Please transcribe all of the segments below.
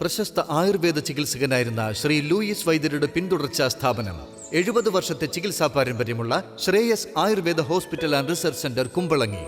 പ്രശസ്ത ആയുർവേദ ചികിത്സകനായിരുന്ന ശ്രീ ലൂയിസ് വൈദ്യരുടെ പിന്തുടർച്ചാ സ്ഥാപനം. എഴുപത് വർഷത്തെ ചികിത്സാ പാരമ്പര്യമുള്ള Shreyas Ayurveda hospital and research centre Kumbalangi.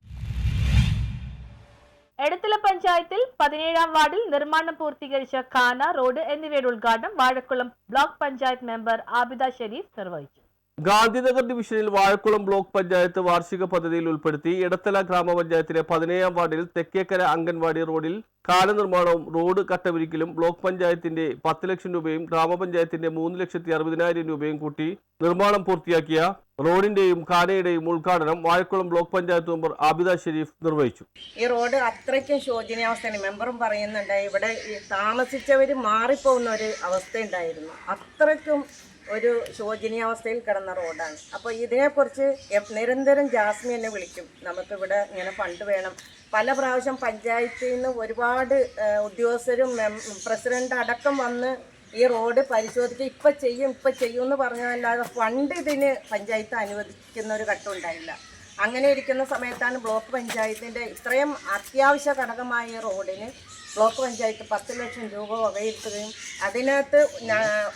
Edathala പഞ്ചായത്തിൽ പതിനേഴാം വാർഡിൽ നിർമ്മാണം പൂർത്തീകരിച്ച കാന റോഡ് എന്നിവയുടെ ഉദ്ഘാടനം വാഴക്കുളം ബ്ലോക്ക് പഞ്ചായത്ത് മെമ്പർ ആബിദ ഷെരീഫ് നിർവഹിച്ചു. ഗാന്ധിനഗർ ഡിവിഷനിൽ വാഴക്കുളം ബ്ലോക്ക് പഞ്ചായത്ത് വാർഷിക പദ്ധതിയിൽ ഉൾപ്പെടുത്തി ഇടത്തല ഗ്രാമപഞ്ചായത്തിലെ പതിനേഴാം വാർഡിൽ തെക്കേക്കര അംഗൻവാടി റോഡിൽ കാലനിർമ്മാണവും റോഡ് കട്ടവിരിക്കലും ബ്ലോക്ക് പഞ്ചായത്തിന്റെ പത്ത് ലക്ഷം രൂപയും ഗ്രാമപഞ്ചായത്തിന്റെ മൂന്ന് ലക്ഷത്തി അറുപതിനായിരം രൂപയും കൂട്ടി നിർമ്മാണം പൂർത്തിയാക്കിയ റോഡിന്റെയും കാനയുടെയും ഉദ്ഘാടനം വാഴക്കുളം ബ്ലോക്ക് പഞ്ചായത്ത് മെമ്പർ ആബിദ ഷെരീഫ് നിർവഹിച്ചു. ഈ റോഡ് അത്രയ്ക്കും ശോചനീയാവസ്ഥയാണ്. മെമ്പറും പറയുന്നുണ്ട് ഇവിടെ താമസിച്ചവർ മാറിപ്പോകുന്ന ഒരു അവസ്ഥയുണ്ടായിരുന്നു. അത്രയ്ക്കും ഒരു ശോചനീയാവസ്ഥയിൽ കിടന്ന റോഡാണ്. അപ്പോൾ ഇതിനെക്കുറിച്ച് നിരന്തരം ജാസ്മി എന്നെ വിളിക്കും. നമുക്കിവിടെ ഇങ്ങനെ ഫണ്ട് വേണം. പല പ്രാവശ്യം പഞ്ചായത്തിൽ നിന്ന് ഒരുപാട് ഉദ്യോഗസ്ഥരും പ്രസിഡന്റ് അടക്കം വന്ന് ഈ റോഡ് പരിശോധിച്ച് ഇപ്പം ചെയ്യും ഇപ്പം ചെയ്യും എന്ന് പറഞ്ഞതല്ലാതെ ഫണ്ട് ഇതിന് പഞ്ചായത്ത് അനുവദിക്കുന്ന ഒരു ഘട്ടം ഉണ്ടായില്ല. അങ്ങനെ ഇരിക്കുന്ന സമയത്താണ് ബ്ലോക്ക് പഞ്ചായത്തിന്റെ ഇത്രയും അത്യാവശ്യ ഘടകമായ റോഡിന് ബ്ലോക്ക് പഞ്ചായത്ത് പത്ത് ലക്ഷം രൂപ വകയിരുത്തുകയും അതിനകത്ത്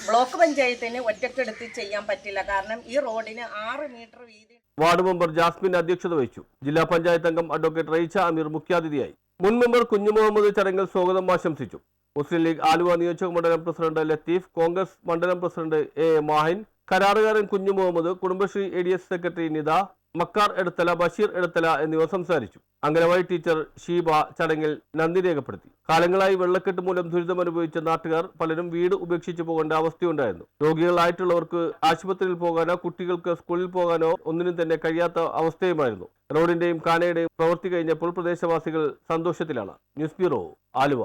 ബ്ലോക്ക് പഞ്ചായത്തിന് ഒറ്റക്കെടുത്ത് ചെയ്യാൻ പറ്റില്ല. കാരണം ഈ റോഡിന് ആറ് മീറ്റർ വീതി വാർഡ് മെമ്പർ ജാസ്മിൻ അധ്യക്ഷത വഹിച്ചു. ജില്ലാ പഞ്ചായത്ത് അംഗം അഡ്വക്കേറ്റ് റൈച്ച അമീർ മുഖ്യാതിഥിയായി. മുൻ മെമ്പർ കുഞ്ഞു മുഹമ്മദ് ചടങ്ങിൽ സ്വാഗതം ആശംസിച്ചു. മുസ്ലിം ലീഗ് ആലുവ നിയോജക മണ്ഡലം പ്രസിഡന്റ് ലത്തീഫ് കോൺഗ്രസ് മണ്ഡലം പ്രസിഡന്റ് എ എ മാഹിൻ കരാറുകാരൻ Kunju Muhammad Kudumbashree A D S secretary Nitha Makkar Edathala Basheer Edathala എന്നിവർ സംസാരിച്ചു. അംഗനവാടി ടീച്ചർ ഷീബ ചടങ്ങിൽ നന്ദി രേഖപ്പെടുത്തി. കാലങ്ങളായി വെള്ളക്കെട്ട് മൂലം ദുരിതമനുഭവിച്ച നാട്ടുകാർ പലരും വീട് ഉപേക്ഷിച്ചു പോകേണ്ട അവസ്ഥയുണ്ടായിരുന്നു. രോഗികളായിട്ടുള്ളവർക്ക് ആശുപത്രിയിൽ പോകാനോ കുട്ടികൾക്ക് സ്കൂളിൽ പോകാനോ ഒന്നിനും തന്നെ കഴിയാത്ത അവസ്ഥയുമായിരുന്നു. റോഡിന്റെയും കാനയുടെയും പ്രവൃത്തി കഴിഞ്ഞപ്പോൾ പ്രദേശവാസികൾ സന്തോഷത്തിലാണ്. News bureau Aluva.